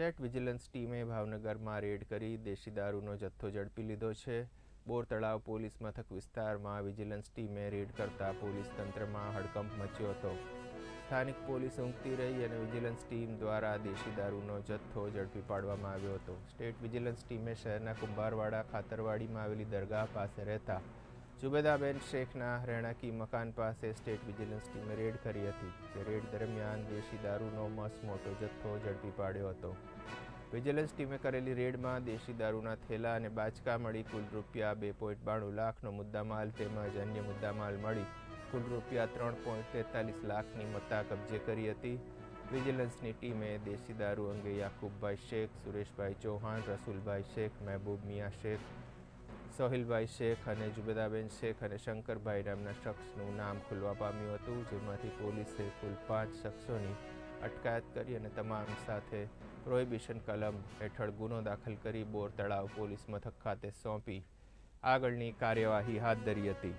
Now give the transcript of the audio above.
State vigilance ટીમે ભાવનગરમાં red કરી દેશી દારૂનો જથ્થો ઝડપી લીધો છે. બોર તળાવ પોલીસ મથક વિસ્તારમાં વિજિલન્સ ટીમે રેડ કરતા પોલીસ તંત્રમાં હડકંપ મચ્યો હતો. સ્થાનિક પોલીસ ઊંઘતી રહી અને વિજિલન્સ ટીમ દ્વારા દેશી દારૂનો જથ્થો ઝડપી પાડવામાં આવ્યો હતો. સ્ટેટ વિજિલન્સ ટીમે શહેરના કુંભારવાડા ખાતરવાડીમાં આવેલી દરગાહ પાસે રહેતા જુબેદાબેન શેખના રહેણાંકી મકાન પાસે સ્ટેટ વિજિલન્સ ટીમે રેડ કરી હતી, જે રેડ દરમિયાન દેશી દારૂનો મસ્ત મોટો જથ્થો ઝડપી પાડ્યો હતો. વિજિલન્સ ટીમે કરેલી રેડમાં દેશી દારૂના થેલા અને બાચકા મળી કુલ રૂપિયા બે પોઈન્ટ બાણું લાખનો મુદ્દામાલ તેમજ અન્ય મુદ્દામાલ મળી કુલ રૂપિયા ત્રણ પોઈન્ટ તેતાલીસ લાખની મત્તા કબજે કરી હતી. વિજિલન્સની ટીમે દેશી દારૂ અંગે યાકુબભાઈ શેખ, સુરેશભાઈ ચૌહાણ, રસુલભાઈ શેખ, મહેબૂબ મિયા શેખ સોહિલભાઈ શેખ અને જુબેદાબેન શેખ અને શંકરભાઈ નામના શખ્સનું નામ ખુલવા પામ્યું હતું, જેમાંથી પોલીસે કુલ પાંચ શખ્સોની અટકાયત કરી અને તમામ સાથે પ્રોહિબિશન કલમ હેઠળ ગુનો દાખલ કરી બોર તળાવ પોલીસ મથક ખાતે સોંપી આગળની કાર્યવાહી હાથ ધરી હતી.